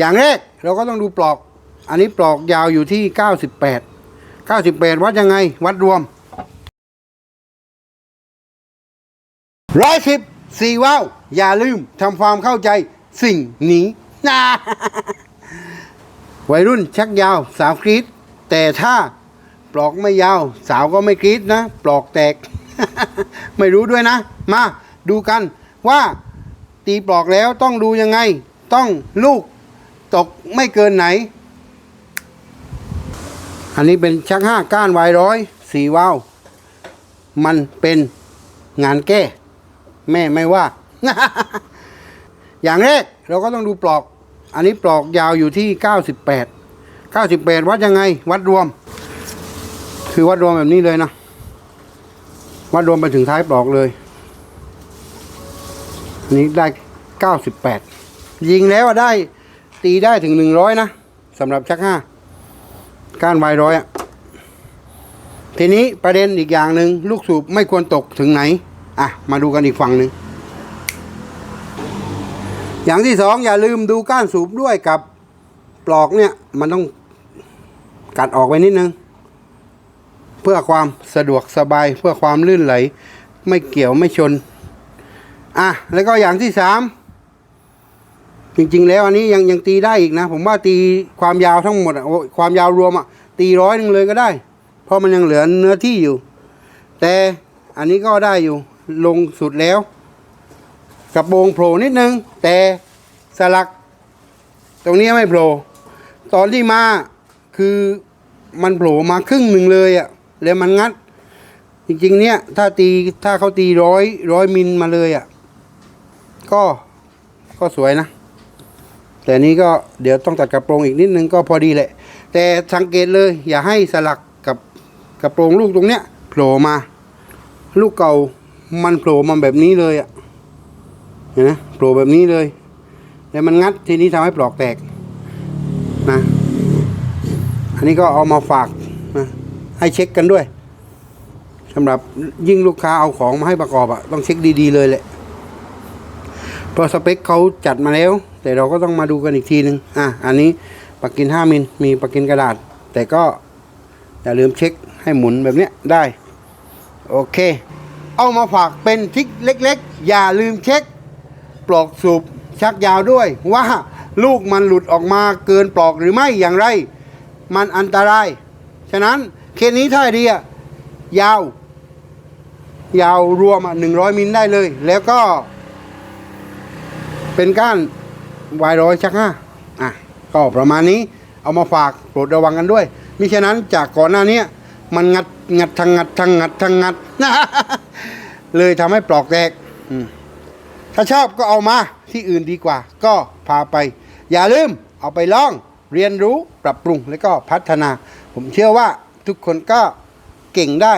อย่างแรกเราก็ต้องดูปลอก อันนี้ปลอกยาวอยู่ที่ 98 98 วัดยังไง วัดรวมร้อยสิบสี่ว้าว อย่าลืมทำความเข้าใจสิ่งนี้นะวัยรุ่นชักยาวสาวกรีดแต่ถ้าปลอกไม่ยาว สาวก็ไม่กรีดนะ ปลอกแตก ไม่รู้ด้วยนะ มาดูกันว่าตีปลอกแล้วต้องดูยังไง ต้องลูก ตกไม่เกินไหน อันนี้เป็นชักห้าก้านวายร้อยสี่ว้าวมันเป็นงานแก้ แม่ไม่ว่า อย่างแรกเราก็ต้องดูปลอก อันนี้ปลอกยาวอยู่ที่ 98 98 วัดยังไง วัดรวม คือวัดรวมแบบนี้เลยนะ วัดรวมไปถึงท้ายปลอกเลยอันนี้ได้ 98 ยิงแล้วได้ ตีได้ถึง100นะสำหรับชักห้าก้านวายร้อยอะทีนี้ประเด็นอีกอย่างหนึ่งลูกสูบไม่ควรตกถึงไหน อะ มาดูกันอีกฝั่งหนึ่งอย่างที่สองอย่าลืมดูก้านสูบด้วยกับปลอกเนี่ย มันต้องกัดออกไว้นิดนึง เพื่อความสะดวกสบายเพื่อความลื่นไหล ไม่เกี่ยวไม่ชน อะ แล้วก็อย่างที่สาม จริง ๆ แล้วอันนี้ยังยังตีได้อีกนะ ผมว่าตีความยาวทั้งหมดอะโอ้ยความยาวรวมอะตีร้อยหนึ่งเลยก็ได้ เพราะมันยังเหลือเนื้อที่อยู่ แต่อันนี้ก็ได้อยู่ลงสุดแล้วกระโปรงโผล่นิดนึง แต่สลัก ตรงนี้ไม่โผล่ตอนที่มาคือมันโผล่มาครึ่งหนึ่งเลยอะ่ะแล้วมันงัด จริงๆ เนี่ย ถ้าตีถ้าเขาตีร้อยร้อยมิลมาเลยอะ่ะก็ก็สวยนะ แต่นี้ก็เดี๋ยวต้องตัดกระโปรงอีกนิดนึงก็พอดีแหละ แต่สังเกตเลยอย่าให้สลักกับกระโปรงลูกตรงเนี้ยโผล่มา ลูกเก่ามันโผล่มาแบบนี้เลยอะ่ะเห็นไหมโผล่แบบนี้เลยแล้วมันงัดทีนี้ทำให้ปลอกแตกนะอันนี้ก็เอามาฝากนะให้เช็คกันด้วยสำหรับยิ่งลูกค้าเอาของมาให้ประกอบอะต้องเช็คดีๆเลยแหละเพราะสเปคเขาจัดมาแล้ว แต่เราก็ต้องมาดูกันอีกทีนึงอะอันนี้ปากกิน 5มิลมีปากกินกระดาษ แต่ก็อย่าลืมเช็คให้หมุนแบบเนี้ยได้โอเค เอามาฝากเป็นทิกเล็กๆ อย่าลืมเช็ค ปลอกสูบชักยาวด้วย ว่าลูกมันหลุดออกมาเกินปลอกหรือไม่อย่างไร มันอันตราย ฉะนั้นเคสนี้ถ้าดีอะยาว ยาวรวมอะหนึ่งร้อยมิลได้เลย แล้วก็เป็นก้าน วายร้อยชักห้าอะก็ประมาณนี้เอามาฝากโปรดระวังกันด้วยมิฉะนั้นจากก่อนหน้านี้มันงัดงัดทางงัดทางงัดทางงัดเลยทำให้ปลอกแตกอืมถ้าชอบก็เอามาที่อื่นดีกว่า ก็พาไป อย่าลืมเอาไปลองเรียนรู้ปรับปรุงแล้วก็พัฒนา ผมเชื่อว่าทุกคนก็เก่งได้